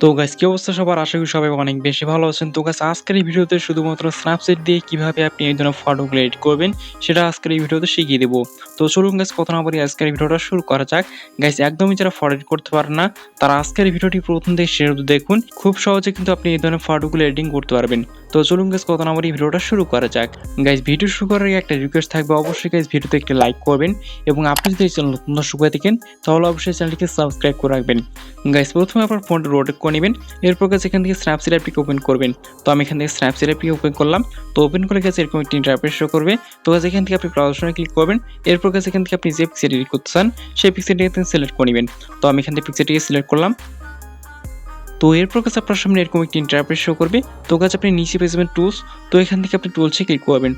তো গাইস কি অবস্থা সবার? আশা করি সবাই অনেক বেশি ভালো আছেন। তো গাইস আজকের এই ভিডিওতে শুধুমাত্র স্ন্যাপচ্যাট দিয়ে কীভাবে আপনি এই ধরনের ফটোগুলো এডিট করবেন, সেটা আজকের এই ভিডিওতে শিখিয়ে দেবো। তো চলুন গাইস কথা না বলি আজকের ভিডিওটা শুরু করা যাক। গাইস একদমই যারা ফটো এডিট করতে পারেন না, তারা আজকের ভিডিওটি প্রথম থেকে শেষ দেখুন। খুব সহজে কিন্তু আপনি এই ধরনের ফটোগুলো এডিটিং করতে পারবেন। তো চলুন গাইস কথা না বলি ভিডিওটা শুরু করা যাক। গাইস ভিডিও শুরু করার আগে একটা রিকোয়েস্ট থাকবে। অবশ্যই গাইস ভিডিওতে একটি লাইক করবেন এবং আপনি যদি এই চ্যানেল নতুন হয়ে থাকেন, তাহলে অবশ্যই চ্যানেলটিকে সাবস্ক্রাইব করে রাখবেন। গাইস প্রথমে আপনার ফোনটা রোটেট করে নেবেন। এরপর কাছে এখান থেকে স্ন্যাপসিট অ্যাপটিকে ওপেন করবেন। তো আমি এখান থেকে স্ন্যাপসিট অ্যাপটিকে ওপেন করলাম। তো ওপেন করে গেছে এরকম একটি ইন্টারপ্রেস শো করবে। তো গাছ এখান থেকে আপনি ব্রাউজারে ক্লিক করবেন। এরপর কাছে এখান থেকে আপনি যে পিক্সেল এডিট করতে চান, সেই পিক্সেলটিকে সিলেক্ট করে নেবেন। তো আমি এখান থেকে পিক্সেলটিকে সিলেক্ট করলাম। তো এরপর কাছে আপনার সামনে এরকম একটি ইন্টারপ্রেস শো করবে। তো কাছে আপনি নিচে পেয়ে যাবেন টুলস তো এখান থেকে আপনি টুলসে ক্লিক করবেন।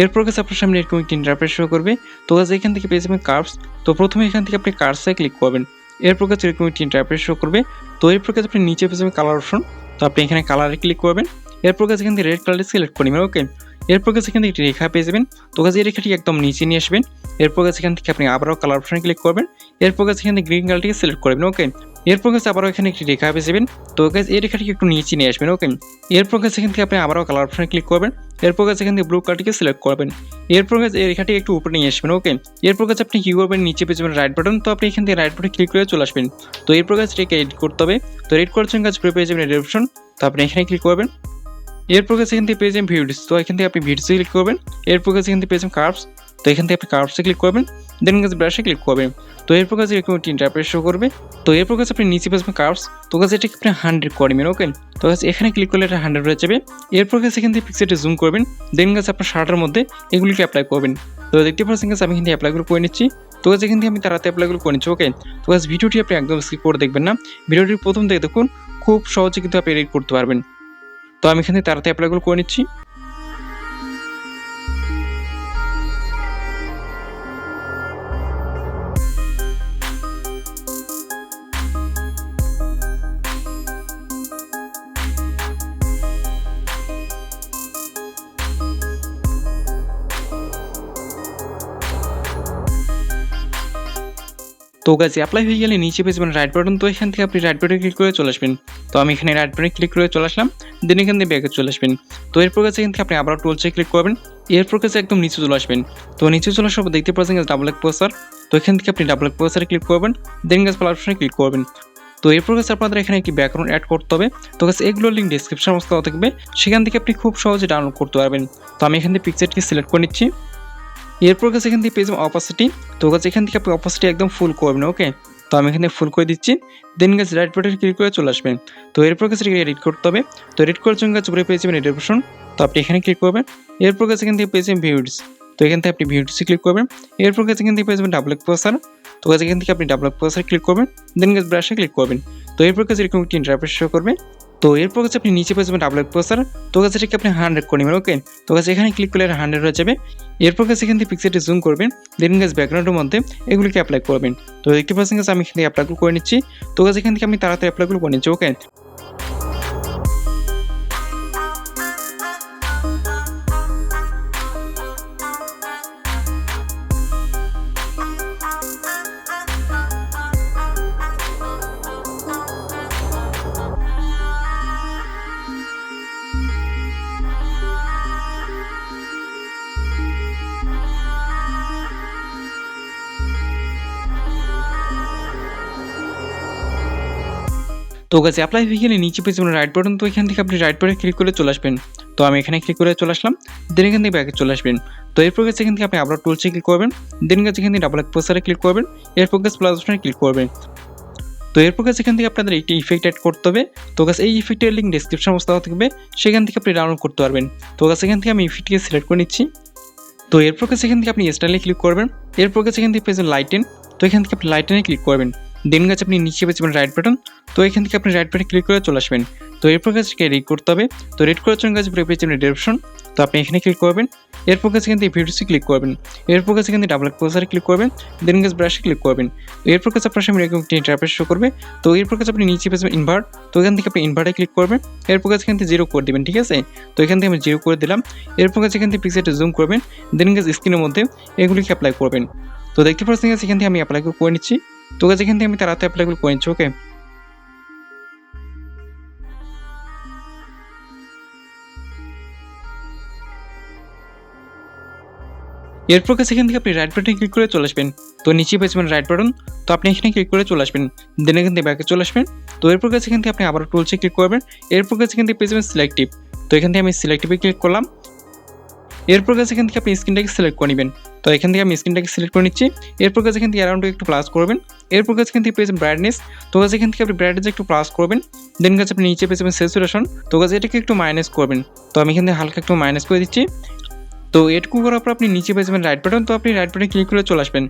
এরপর কাছে আপনার সামনে এরকম একটি ইন্টারপ্রেস শো করবে। তো কাছে এখান থেকে পেয়ে যাবেন কার্ভস তো প্রথমে এখান থেকে আপনি কার্ভসে ক্লিক করবেন। এরপর কাছে এরকম একটি শো করবে, তো এরপর কাছে আপনি নিচে পেয়ে যাবেন কালার অপশন তো আপনি এখানে কালারে ক্লিক করবেন এরপর কাছে এখান থেকে রেড কালারটি সিলেক্ট করে নেবেন ওকে এরপর কাছে এখান থেকে একটি রেখা পেয়ে যাবেন, তো কাছে এই রেখাটি একদম নিচে নিয়ে আসবেন এরপর কাছে এখান থেকে আপনি আবারও কালার অপশনে ক্লিক করবেন এরপর কাছে এখান থেকে গ্রিন কালারটিকে সিলেক্ট করবেন ওকে এরপর কাছে আবারও এখানে একটি রেখা পেয়ে যাবেন। তো কাছে এই রেখাটিকে একটু নিচে নিয়ে আসবেন ওকে এরপর কাছে এখান থেকে আপনি আবারও কালার অপশনে ক্লিক করবেন। এরপর কাছে এখান থেকে ব্লু কালারটিকে সিলেক্ট করবেন। এরপর কাছে এই রেখাটি একটু উপরে নিয়ে আসবেন ওকে এরপর কাছে আপনি কি করবেন? নিচে পেয়ে যাবেন রাইট বাটন তো আপনি এখান থেকে রাইট বাটনে ক্লিক করে চলে আসবেন। তো এরপর কাছে এটাকে এডিট করতে হবে। তো এডিট করার জন্য কাজ করে পেয়ে যাবেন এডিট অপশন তো আপনি এখানে ক্লিক করবেন। এরপর কাছে এখান থেকে পেয়ে যাবেন ভিডিওস তো এখান থেকে আপনি ভিডিওসে ক্লিক করবেন। এরপর কাছে এখান থেকে পেয়ে যাবেন কার্ভস তো এখান থেকে আপনি কার্ভসে ক্লিক করবেন দেন কাছে ব্রাশে ক্লিক করবেন। তো এরপর কাছে এরকম একটি ইন্টারপ্রেস শো করবে। তো এরপর কাছে আপনি নিচে পেয়ে যাবেন কার্ভস তো কাছে এটাকে আপনি হান্ড্রেড করে নেবেন ওকে তো কাছে এখানে ক্লিক করলে এটা হান্ড্রেড হয়ে যাবে। এরপর কাছে এখান থেকে পিক্সেলটা জুম করবেন দেন কাছে আপনার শার্টের মধ্যে এগুলিকে অ্যাপ্লাই করবেন। তো দেখতে পাচ্ছেন কাছে আমি এখান থেকে অ্যাপ্লাইগুলো করে নিচ্ছি। তো কাছে এখান থেকে আমি তাড়াতাড়ি অ্যাপ্লাইগুলো করে নিচ্ছি ওকে তো কাছে ভিডিওটি আপনি একদম স্কিপ করে দেখবেন না। ভিডিওটির প্রথম থেকে দেখুন, খুব সহজে কিন্তু আপনি এডিট করতে পারবেন। তো আমি এখানে তাড়াতাড়ি অ্যাপ্লাইগুলো করে নিচ্ছি। তো গাছে অ্যাপ্লাই হয়ে গেলে নিচে যাবেন রাইট বাটন তো এখান থেকে আপনি রাইট বাটনে ক্লিক করে চলে আসবেন। তো আমি এখানে রাইট বাটনে ক্লিক করে চলে আসলাম দেন এখান থেকে ব্যাগে চলে আসবেন। তো এরপর কাছে এখান থেকে আপনি আবার টুলসে ক্লিক করবেন, এরপর কাছে একদম নিচে চলে আসবেন। তো নিচে চলে আসার পর দেখতে পাচ্ছেন ডাবল এক পোস্টার তো এখান থেকে আপনি ডাবল এক পোস্টারে ক্লিক করবেন দেন গাছ প্ল্যাটফর্মে ক্লিক করবেন। তো এরপর কাছে আপনাদের এখানে একটি ব্যাকগ্রাউন্ড অ্যাড করতে হবে। তো কাছে এগুলোর লিঙ্ক ডিসক্রিপশন অবস্থা থাকবে। সেখান থেকে আপনি খুব সহজে ডাউনলোড করতে পারবেন। তো আমি এখান থেকে পিকচারটি সিলেক্ট করে নিচ্ছি। এরপর কাছে এখান থেকে পেয়ে যাবেন অপাসিটি তো কাছে এখান থেকে আপনি অপাসিটি একদম ফুল করবেন ওকে তো আমি এখানে ফুল করে দিচ্ছি। দেন গাছ রাইট বাটনে ক্লিক করে চলে আসবেন। তো এরপর কাছে এডিট করতে হবে। তো এডিট করার জন্য গাছ উপরে পেয়ে যাবেন এডিট অপশন তো আপনি এখানে ক্লিক করবেন। এরপর কাছে এখান থেকে পেয়ে যাবেন ভিউডস তো এখান থেকে আপনি ভিউডসে ক্লিক করবেন। এরপর কাছে এখান থেকে পেয়ে যাবেন ডাবল পোসার তো কাছে এখান থেকে আপনি ডাবল পোসার ক্লিক করবেন। দেন গাছ ব্রাশে ক্লিক করবেন। তো এরপর কাছে এরকম একটি ইন্টারপ্রেস শো করবে। তো এরপর কাছে আপনি নিচে পেয়ে যাবেন ডাবল পোসার তো কাছে এটাকে আপনি হান্ড্রেড করে নেবেন ওকে তো কাছে এখানে ক্লিক করলে হান্ড্রেড হয়ে যাবে। এরপর কাছে এখান থেকে পিক্সেলটি জুম করবেন। দেন গাছ ব্যাকগ্রাউন্ডের মধ্যে এগুলিকে অ্যাপ্লাই করবেন। তো দেখতে পাচ্ছেন কাছে আমি এখান থেকে অ্যাপ্লাইগুলো করে নিচ্ছি। তো কাছে এখান থেকে আমি তাড়াতাড়ি অ্যাপ্লাইগুলো করে নিচ্ছি ওকে তো গাছে অ্যাপ্লাই হয়ে গেলে নিচে পেয়ে যাবেন রাইট বাটন তো এখান থেকে আপনি রাইট বাটনে ক্লিক করে চলে আসবেন। তো আমি এখানে ক্লিক করে চলে আসলাম দেন এখান থেকে ব্যাকে চলে আসবেন। তো এরপর গাছ এখান থেকে আপনি আবার টুলসে ক্লিক করবেন দেন গাছ এখান থেকে ডাবল এক পোস্টারে ক্লিক করবেন, এরপর গাছ প্লাস অপশনে ক্লিক করবেন। তো এরপর গাছ এখান থেকে আপনাদের একটি ইফেক্ট অ্যাড করতে হবে। তো গাছ এই ইফেক্টের লিঙ্ক ডিসক্রিপশন অবস্থা থাকবে, সেখান থেকে আপনি ডাউনলোড করতে পারবেন। তো গাছ এখান থেকে আমি ইফেক্টকে সিলেক্ট করে নিচ্ছি। তো এরপর কাছে এখান থেকে আপনি স্টাইলে ক্লিক করবেন। এরপর কাছে এখান থেকে পেয়েছেন লাইটেন তো এখান থেকে আপনি লাইটেনে ক্লিক করবেন। দেন গাছ আপনি নিচে পেয়ে যাবেন রাইট বাটন তো এখান থেকে আপনি রাইট বাটনে ক্লিক করে চলে আসবেন। তো এরপর কাছকে রেড করতে হবে। তো রেড করার জন্য কাছে পেয়ে যাবেন ডিরেকশন তো আপনি এখানে ক্লিক করবেন। এরপর কাছে এখান থেকে ভিডিওসে ক্লিক করবেন। এরপর কাছে এখান থেকে ডাবল পোজারে ক্লিক করবেন। দেন গাছ ব্রাশে ক্লিক করবেন। এরপর কাছে আপনার সামনে এরকম একটি ইন্টারপ্রেস শো করবে। তো এরপর কাছে আপনি নিচে পেয়ে যাবেন ইনভার্ট তো এখান থেকে আপনি ইনভার্টে ক্লিক করবেন। এরপর কাছে এখান থেকে জিরো করে দেবেন, ঠিক আছে? তো এখান থেকে আমি জিরো করে দিলাম। এরপর কাছে এখান থেকে পিক্সেলটা জুম করবেন। দেন গাছ স্ক্রিনের মধ্যে এগুলিকে অ্যাপ্লাই করবেন। তো দেখতে পাচ্ছেন গাছ এখান থেকে আমি অ্যাপ্লাই করে নিচ্ছি। তো গাছ এখান থেকে আমি তাড়াতাড়ি অ্যাপ্লাইগুলো করে নিচ্ছি ওকে এরপর সেখান থেকে আপনি রাইট বাটনে ক্লিক করে চলে আসবেন। তো নিচে পেয়েছেন মানে রাইট বাটন তো আপনি এখানে ক্লিক করে চলে আসবেন। দেন এখান থেকে ব্যাকে চলে আসবেন। তো এরপর সেখান থেকে আপনি আবার টুলসে ক্লিক করবেন। এরপর কাছে এখান থেকে পেয়েছেন মানে সিলেক্টিভ তো এখান থেকে আমি সিলেক্টিভে ক্লিক করলাম। এরপর কাছে এখান থেকে আপনি স্ক্রিনটাকে সিলেক্ট করে নেবেন। তো এখান থেকে আমি স্ক্রিনটাকে সিলেক্ট করে নিচ্ছি। এরপর কাছে এখান থেকে অ্যারাউন্ডে একটু প্লাস করবেন। এরপর কাছে এখান থেকে পেয়েছেন ব্রাইটনেস তো কাছে এখান থেকে আপনি ব্রাইটনেস একটু প্লাস করবেন। দেন কাছে আপনি নিচে পেয়ে যাবেন স্যাচুরেশন তো কাছে এটাকে একটু মাইনাস করবেন। তো আমি এখান থেকে হালকা একটু মাইনাস করে দিচ্ছি। তো এটুকু করার পর আপনি নিচে পেয়ে যাবেন রাইট বাটন তো আপনি রাইট বাটনে ক্লিক করে চলে আসবেন।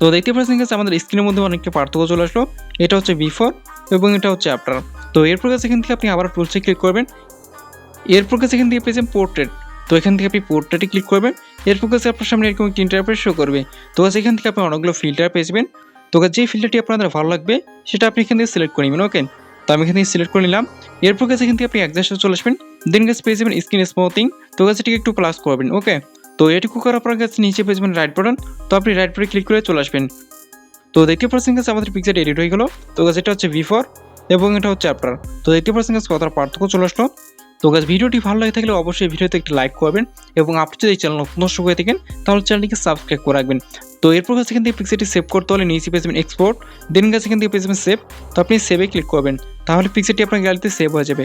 তো দেখতে পাচ্ছেন কাছে আমাদের স্ক্রিনের মধ্যে অনেকটা পার্থক্য চলে আসলো। এটা হচ্ছে বিফোর এবং এটা হচ্ছে আফটার তো এরপর কাছে এখান থেকে আপনি আবার টুলসে ক্লিক করবেন। এরপর কাছে এখান থেকে পেয়েছেন পোর্ট্রেট তো এখান থেকে আপনি পোর্ট্রেটে ক্লিক করবেন। এরপর কাছে আপনার সামনে এরকম একটি ইন্টারপ্রেস শো করবে। তো এখান থেকে আপনি অনেকগুলো ফিল্টার পেয়ে যাবেন। তো যে ফিল্টারটি আপনাদের ভালো লাগবে, সেটা আপনি এখান থেকে সিলেক্ট করে নেবেন ওকে তো আমি এখান থেকে সিলেক্ট করে নিলাম। এরপর কাছে এখান থেকে আপনি একজাস্টে চলে আসবেন। দেন কাছে পেয়ে যাবেন স্ক্রিন স্মুথিং তো কাছে এটিকে একটু প্লাস করবেন ওকে তো এটুকু করার পর কাছে নিচে পেয়ে যাবেন রাইট বাটন তো আপনি রাইট বাটনে ক্লিক করে চলে আসবেন। তো দেখতে পাচ্ছেন কাছে আমাদের পিকচার এডিট হয়ে গেলো। তো কাছে এটা হচ্ছে বিফোর এবং এটা হচ্ছে আফটার তো দেখতে পাচ্ছেন কাছে কতটা পার্থক্য চলে আসলো। তো গাছ ভিডিওটি ভালো লাগে থাকলে অবশ্যই ভিডিওতে একটি লাইক করবেন এবং আপনি যদি এই চ্যানেল নতুন দর্শক হয়ে থাকেন, তাহলে চ্যানেলটিকে সাবস্ক্রাইব করে রাখবেন। তো এরপর গাছ এখান থেকে পিকচারটি সেভ করতে হলে নিচে পেয়ে যাবেন এক্সপোর্ট দেন গাছ এখান থেকে পেয়ে যাবেন সেভ তো আপনি সেভে ক্লিক করবেন, তাহলে পিকচারটি আপনার গ্যালারিতে সেভ হয়ে যাবে।